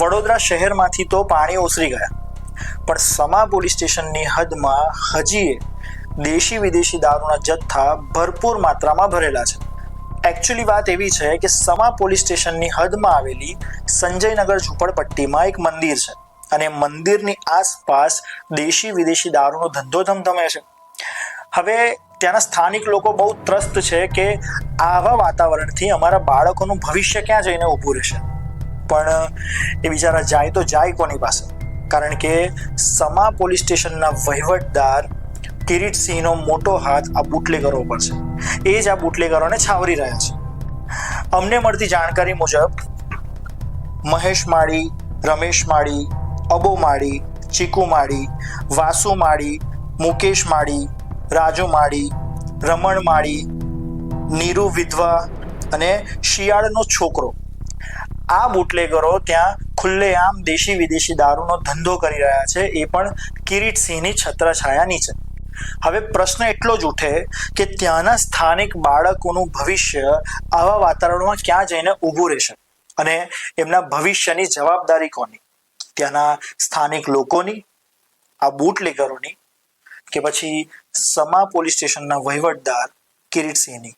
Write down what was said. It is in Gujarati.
વડોદરા શહેરમાંથી તો પાણી ઓસરી ગયા. પણ સમા પોલીસ સ્ટેશનની હદમાં હજીએ દેશી વિદેશી દારૂના જથ્થા ભરપૂર માત્રામાં ભરેલા છે. એકચ્યુઅલી વાત એવી છે કે સમા પોલીસ સ્ટેશનની હદમાં આવેલી સંજયનગર ઝૂંપડપટ્ટીમાં એક મંદિર છે અને મંદિરની આસપાસ દેશી વિદેશી દારૂનો ધંધો ધમધમે છે. હવે ત્યાંના સ્થાનિક લોકો બહુ ત્રસ્ત છે કે આવા વાતાવરણથી અમારા બાળકોનું ભવિષ્ય ક્યાં જઈને ઊભું રહેશે? પણ એ બિચારા જાય તો જાય કોની પાસે? કારણ કે સમા પોલીસ સ્ટેશનના વહીવટદાર કિરીટસિંહનો મોટો હાથ આ બુટલેગરો પર છે. એ જ આ બુટલેગરોને છાવરી રહ્યા છે. અમને મળતી જાણકારી મુજબ, મહેશ માળી, રમેશ માળી, અબો માળી, ચીકુ માળી, વાસુ માળી, મુકેશ માળી, રાજુ માળી, રમણ માળી, નીરુ વિધવા અને શિયાળનો છોકરો આ બુટલેગરો ત્યાં ખુલ્લેઆમ દેશી વિદેશી દારૂનો ધંધો કરી રહ્યા છે, એ પણ કિરીટસિંહની છત્રછાયા નીચે હવે પ્રશ્ન એટલો જ ઉઠે કે ત્યાંના સ્થાનિક બાળકોનું ભવિષ્ય આવા વાતાવરણમાં ક્યાં જઈને ઊભું રહેશે અને એમના ભવિષ્યની જવાબદારી કોની? ત્યાંના સ્થાનિક લોકોની? આ બુટલેગરોની? કે પછી સમા પોલીસ સ્ટેશનના વહીવટદાર કિરીટસિંહની?